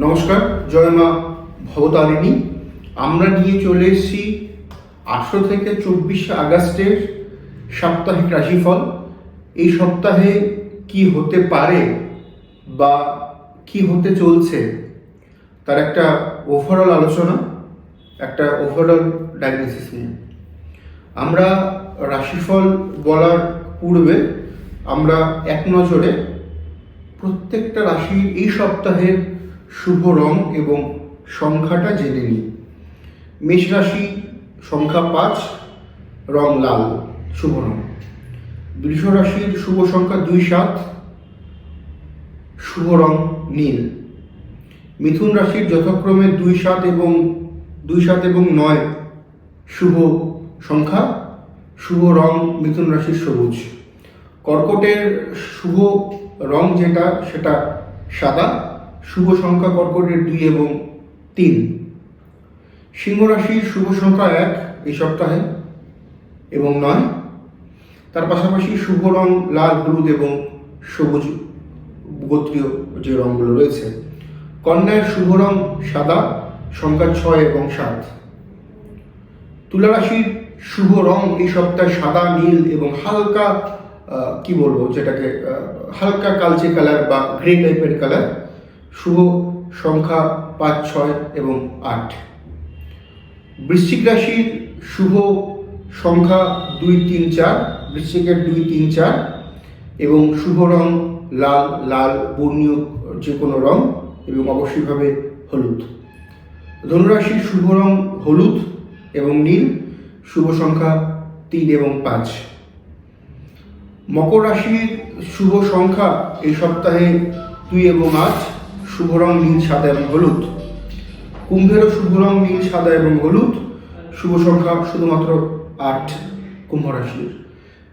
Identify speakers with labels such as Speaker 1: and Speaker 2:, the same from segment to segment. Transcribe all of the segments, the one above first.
Speaker 1: নমস্কার, জয় মা ভবতারিণী। আমরা নিয়ে চলে এসেছি আঠেরো থেকে চব্বিশে আগস্টের সাপ্তাহিক রাশিফল। এই সপ্তাহে কি হতে পারে বা কি হতে চলছে তার একটা ওভারঅল আলোচনা, একটা ওভারঅল ডায়াগনোসিস নিয়ে। আমরা রাশিফল বলার পূর্বে আমরা এক নজরে প্রত্যেকটা রাশির এই সপ্তাহের শুভ রং এবং সংখ্যাটা জেনে নিই। মেষ রাশি সংখ্যা পাঁচ, রং লাল, শুভ রং। বৃষ রাশির শুভ সংখ্যা দুই সাত, শুভ রং নীল। মিথুন রাশির যথাক্রমে দুই সাত এবং দুই সাত এবং নয় শুভ সংখ্যা, শুভ রং মিথুন রাশির সবুজ। কর্কটের শুভ রং যেটা, সেটা সাদা। শুভ সংখ্যা কর্কটের দুই এবং তিন। সিংহ রাশির শুভ সংখ্যা এক এই সপ্তাহে এবং নয়। তার পাশাপাশি শুভ রং লাল, হলুদ এবং সবুজ গোত্রীয় যে রঙগুলো রয়েছে। কন্যার শুভ রং সাদা, সংখ্যা ছয় এবং সাত। তুলা রাশির শুভ রং এই সপ্তাহে সাদা, নীল এবং হালকা কি বলব যেটাকে হালকা কালচে কালার বা গ্রে টাইপের কালার শুভ সংখ্যা পাঁচ, ছয় এবং আট। বৃশ্চিক রাশির শুভ সংখ্যা দুই, তিন, চার, বৃশ্চিকের দুই, তিন, চার এবং শুভ রং লাল লাল, বর্ণীয় যে কোনো রং এবং অবশ্যইভাবে হলুদ। ধনুরাশির শুভ রং হলুদ এবং নীল, শুভ সংখ্যা তিন এবং পাঁচ। মকর রাশির শুভ সংখ্যা এই সপ্তাহে দুই এবং আট। শুভ রং নীল, সাদা এবং হলুদ। কুম্ভেরও শুভ রং নীল, সাদা এবং হলুদ। শুভ সংখ্যা শুধুমাত্র আট কুম্ভ রাশির।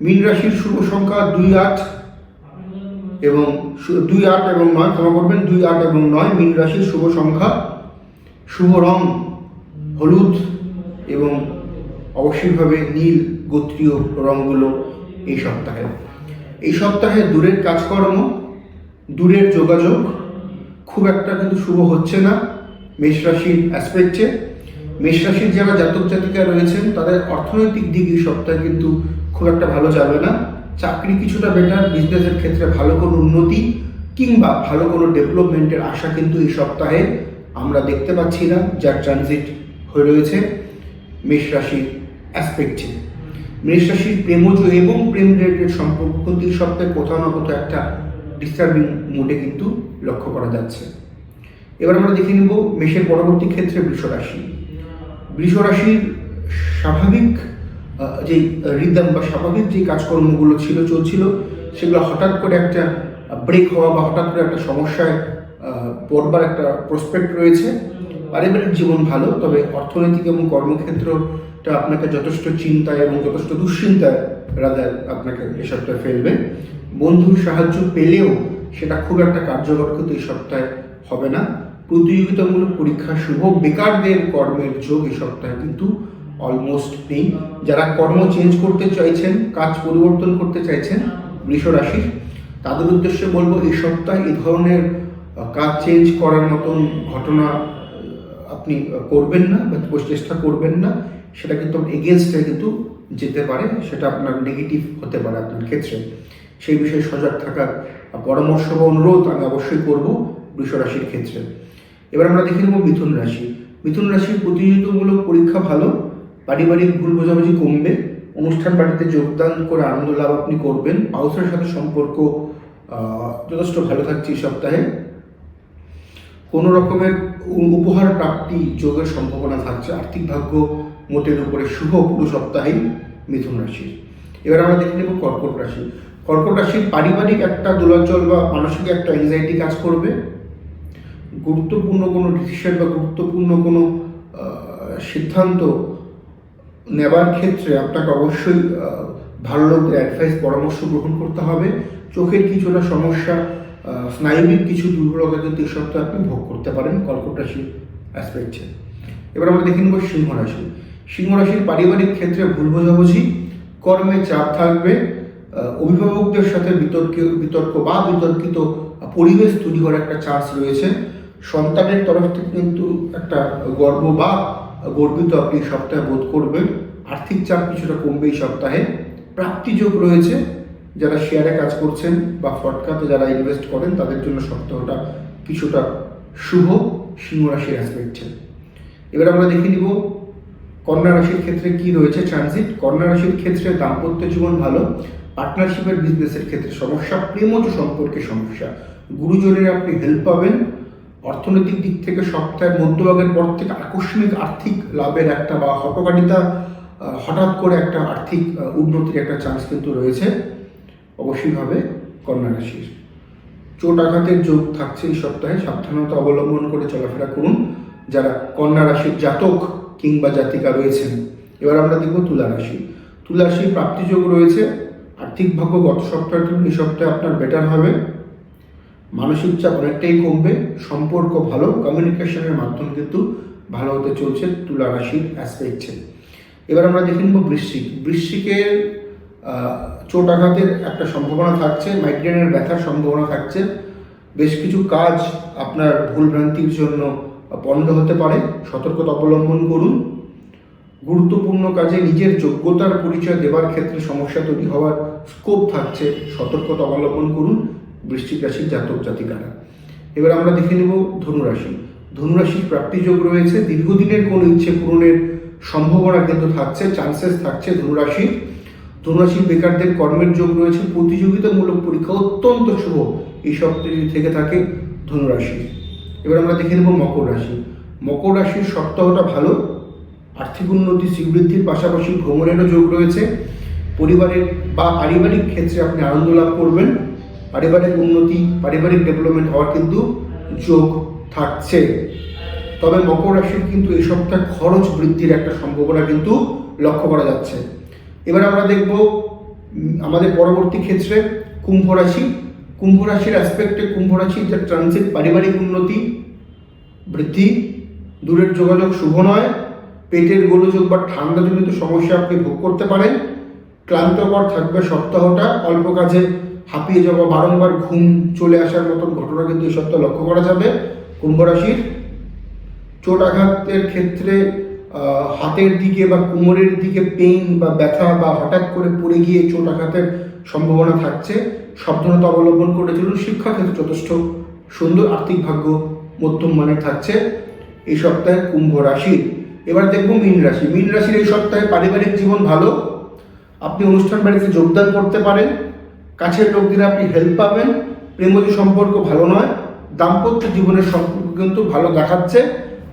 Speaker 1: মীন রাশির শুভ সংখ্যা দুই আট এবং দুই আট এবং নয়, ক্ষমা করবেন, দুই আট এবং নয়। মীন রাশির শুভ সংখ্যা শুভ রং হলুদ এবং অবশ্যইভাবে নীল গোত্রীয় রঙগুলো এই সপ্তাহে। এই সপ্তাহে দূরের কাজকর্ম, দূরের যোগাযোগ খুব একটা কিন্তু শুভ হচ্ছে না মেষ রাশির অ্যাসপেক্টে মেষ রাশির যারা জাতক জাতিকা রয়েছেন, তাদের অর্থনৈতিক দিক এই সপ্তাহে কিন্তু খুব একটা ভালো যাবে না। চাকরি কিছুটা বেটার বিজনেসের ক্ষেত্রে ভালো কোনো উন্নতি কিংবা ভালো কোনো ডেভেলপমেন্টের আশা কিন্তু এই সপ্তাহে আমরা দেখতে পাচ্ছি না, যার ট্রানজিট হয়ে রয়েছে মেষ রাশির অ্যাসপেক্টে মেষ রাশির প্রেমজ এবং প্রেম রিলেটেড সম্পর্ক কিন্তু এই সপ্তাহে কোথাও না কোথাও একটা ডিস্টার্বিং মুডে কিন্তু লক্ষ্য করা যাচ্ছে। এবার আমরা দেখে নেব মেষের পরবর্তী ক্ষেত্রে বৃষ রাশি। বৃষ রাশির স্বাভাবিক যে রিদম বা স্বাভাবিক যে কাজকর্মগুলো ছিল, চলছিল, সেগুলো হঠাৎ করে একটা ব্রেক হওয়া বা হঠাৎ করে একটা সমস্যায় পড়বার একটা প্রসপেক্ট রয়েছে। পারিবারিক জীবন ভালো, তবে অর্থনৈতিক এবং কর্মক্ষেত্রটা আপনাকে যথেষ্ট চিন্তায় এবং যথেষ্ট দুশ্চিন্তায় রাদার আপনাকে এ সপ্তাহে ফেলবে। বন্ধুর সাহায্য পেলেও সেটা খুব একটা কার্যকর কিন্তু এই সপ্তাহে হবে না। প্রতিযোগিতামূলক পরীক্ষা শুভ, বেকারদের কর্মের যোগ এই সপ্তাহে কিন্তু অলমোস্ট নেই। যারা কর্ম চেঞ্জ করতে চাইছেন, কাজ পরিবর্তন করতে চাইছেন বৃষ রাশির, তাদের উদ্দেশ্যে বলব এই সপ্তাহে এই ধরনের কাজ চেঞ্জ করার মতন ঘটনা আপনি করবেন না বা চেষ্টা করবেন না। সেটা কিন্তু এগেনস্টে কিন্তু যেতে পারে, সেটা আপনার নেগেটিভ হতে পারে আপনার ক্ষেত্রে। সেই বিষয়ে সজাগ থাকার পরামর্শ বা অনুরোধ আমি অবশ্যই করব রাশির ক্ষেত্রে। এবার আমরা দেখে নেব মিথুন রাশি। মিথুন রাশির প্রতিযোগিতামূলক পরীক্ষা ভালো, পারিবারিক ভুল বোঝাবুঝি কমবে, অনুষ্ঠান বাড়িতে যোগদান করে আনন্দ লাভ আপনি করবেন পাউসের সাথে সম্পর্ক যথেষ্ট ভালো থাকছে এই সপ্তাহে। কোনো রকমের উপহার প্রাপ্তি যোগের সম্ভাবনা থাকছে, আর্থিক ভাগ্য মোটের উপরে শুভ পুরো সপ্তাহেই মিথুন রাশির। এবার আমরা দেখে নেব কর্কট রাশি। কর্কট রাশির পারিবারিক একটা দোলাচল বা মানসিক একটা অ্যাংজাইটি কাজ করবে। গুরুত্বপূর্ণ কোনো ডিসিশন বা গুরুত্বপূর্ণ কোনো সিদ্ধান্ত নেবার ক্ষেত্রে আপনাকে অবশ্যই ভালো লোকদের অ্যাডভাইস পরামর্শ গ্রহণ করতে হবে। চোখের কিছুটা সমস্যা স্নায়বিক কিছু দুর্বলতা কিন্তু এই সপ্তাহে আপনি ভোগ করতে পারেন কর্কট রাশির অ্যাসপেক্টে এবার আমরা দেখে নেব সিংহ রাশি। সিংহ রাশির পারিবারিক ক্ষেত্রে ভুল বোঝাবুঝি, কর্মে চাপ থাকবে অভিভাবকদের সাথে বিতর্ক বিতর্ক বা বিতর্কিত পরিবেশ তৈরি করার একটা চান্স রয়েছে। সন্তানের তরফ থেকে কিন্তু একটা গর্ব বা গর্বিত আপনি সপ্তাহে বোধ করবেন। আর্থিক চাপ কিছুটা কমবে এই সপ্তাহে। প্রাপ্তিযোগ রয়েছে। যারা শেয়ারে কাজ করছেন বা ফটকাতে যারা ইনভেস্ট করেন, তাদের জন্য সপ্তাহটা কিছুটা শুভ। সিংহ রাশির অ্যাসপেক্টে এবার আমরা দেখে নিব কন্যা রাশির ক্ষেত্রে কি রয়েছে ট্রানজিট কন্যা রাশির ক্ষেত্রে দাম্পত্য জীবন ভালো। পার্টনারশিপের বিজনেসের ক্ষেত্রে সমস্যা, প্রেমজ সম্পর্কে সমস্যা। গুরুজনের আপনি হেল্প পাবেন। অর্থনৈতিক দিক থেকে সপ্তাহের মধ্যভাগের পর থেকে আকস্মিক আর্থিক লাভের একটা বা হটকারিতা হঠাৎ করে একটা আর্থিক উন্নতির একটা চান্স কিন্তু রয়েছে, অবশ্যইভাবে কন্যা রাশির। চোট আঘাতের যোগ থাকছে এই সপ্তাহে, সাবধানতা অবলম্বন করে চলাফেরা করুন। যারা কন্যা রাশির জাতক কিংবা জাতিকা রয়েছেন, এবার আমরা দেখব তুলা রাশি। তুলা প্রাপ্তিযোগ রয়েছে আর্থিক ভাগ্য গত সপ্তাহের তুলনায় এই সপ্তাহে আপনার বেটার হবে। মানসিক চাপ অনেকটাই কমবে, সম্পর্ক ভালো কমিউনিকেশনের মাধ্যম কিন্তু ভালো হতে চলছে তুলা রাশির অ্যাসপেক্টে এবার আমরা দেখে নেব বৃশ্চিক। বৃশ্চিকের চোট আঘাতের একটা সম্ভাবনা থাকছে মাইগ্রেনের ব্যথার সম্ভাবনা থাকছে। বেশ কিছু কাজ আপনার ভুলভ্রান্তির জন্য পণ্ড হতে পারে। সতর্কতা অবলম্বন করুন। গুরুত্বপূর্ণ কাজে নিজের যোগ্যতার পরিচয় দেবার ক্ষেত্রে সমস্যা তৈরি হওয়ার স্কোপ থাকছে। সতর্কতা অবলম্বন করুন বৃশ্চিক রাশির জাতক জাতিকারা। এবার আমরা দেখে নেব ধনুরাশি। ধনুরাশির প্রাপ্তিযোগ রয়েছে। দীর্ঘদিনের কোনো ইচ্ছে পূরণের সম্ভাবনা কিন্তু থাকছে চান্সেস থাকছে ধনুরাশির। ধনুরাশির বেকারদের কর্মের যোগ রয়েছে। প্রতিযোগিতামূলক পরীক্ষা অত্যন্ত শুভ। এই সপ্তাহে যদি থেকে থাকে ধনুরাশি। এবার আমরা দেখে নেব মকর রাশি। মকর রাশির সপ্তাহটা ভালো। আর্থিক উন্নতি, শ্রীবৃদ্ধির পাশাপাশি ভ্রমণেরও যোগ রয়েছে। পরিবারের বা পারিবারিক ক্ষেত্রে আপনি আনন্দ লাভ করবেন। পারিবারিক উন্নতি, পারিবারিক ডেভেলপমেন্ট হওয়ার কিন্তু যোগ থাকছে। তবে মকর রাশির কিন্তু এই সপ্তাহে খরচ বৃদ্ধির একটা সম্ভাবনা কিন্তু লক্ষ্য করা যাচ্ছে। এবার আমরা দেখব আমাদের পরবর্তী ক্ষেত্রে কুম্ভ রাশি। কুম্ভ রাশির অ্যাসপেক্টে কুম্ভ রাশির যে ট্রানজিট পারিবারিক উন্নতি, বৃদ্ধি, দূরের যোগাযোগ শুভ নয়। পেটের গোলযোগ বা ঠান্ডাজনিত সমস্যা আপনি ভোগ করতে পারেন। ক্লান্তকর থাকবে সপ্তাহটা। অল্প কাজে হাঁপিয়ে যাওয়া, বারংবার ঘুম চলে আসার মতন ঘটনা কিন্তু এই সপ্তাহ লক্ষ্য করা যাবে। কুম্ভ রাশির চোট আঘাতের ক্ষেত্রে হাতের দিকে বা কোমরের দিকে পেইন বা ব্যথা বা হঠাৎ করে পড়ে গিয়ে চোট আঘাতের সম্ভাবনা থাকছে। সাবধানতা অবলম্বন করে চলুন। শিক্ষা ক্ষেত্রে যথেষ্ট সুন্দর আর্থিক ভাগ্য মধ্যম মানের থাকছে। এই সপ্তাহে কুম্ভ রাশির এবার দেখব মীন রাশি। মীন রাশির এই সপ্তাহে পারিবারিক জীবন ভালো। আপনি অনুষ্ঠান বাড়িতে যোগদান করতে পারেন। কাছের লোকদের আপনি হেল্প পাবেন। প্রেমজ সম্পর্ক ভালো নয়। দাম্পত্য জীবনের সম্পর্ক কিন্তু ভালো দেখাচ্ছে।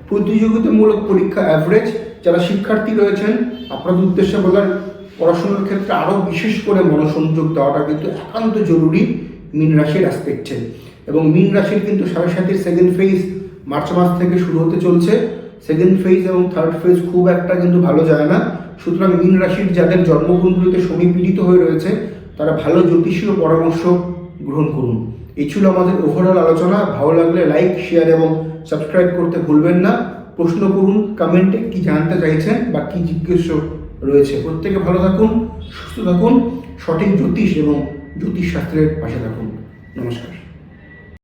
Speaker 1: প্রতিযোগিতামূলক পরীক্ষা অ্যাভারেজ যারা শিক্ষার্থী রয়েছেন, আপনাদের উদ্দেশ্যে বলার পড়াশোনার ক্ষেত্রে আরও বিশেষ করে মনোসংযোগ দেওয়াটা কিন্তু একান্ত জরুরি মীন রাশির অ্যাসপেক্টে এবং মীন রাশির কিন্তু সাড়ে সাতির সেকেন্ড ফেজ মার্চ মাস থেকে শুরু হতে চলছে। সেকেন্ড ফেজ এবং থার্ড ফেজ খুব একটা কিন্তু ভালো যায় না। সুতরাং মীন রাশির যাদের জন্মকুণ্ডলিতে শনি পীড়িত হয়ে রয়েছে, তারা ভালো জ্যোতিষীয় পরামর্শ গ্রহণ করুন। এই ছিল আমাদের ওভারঅল আলোচনা। ভালো লাগলে লাইক শেয়ার এবং সাবস্ক্রাইব করতে ভুলবেন না। প্রশ্ন করুন কমেন্টে কি জানতে চাইছেন বা কি জিজ্ঞেস রয়েছে। প্রত্যেকে ভালো থাকুন, সুস্থ থাকুন, সঠিক জ্যোতিষ এবং জ্যোতিষ শাস্ত্রের পাশে থাকুন। নমস্কার।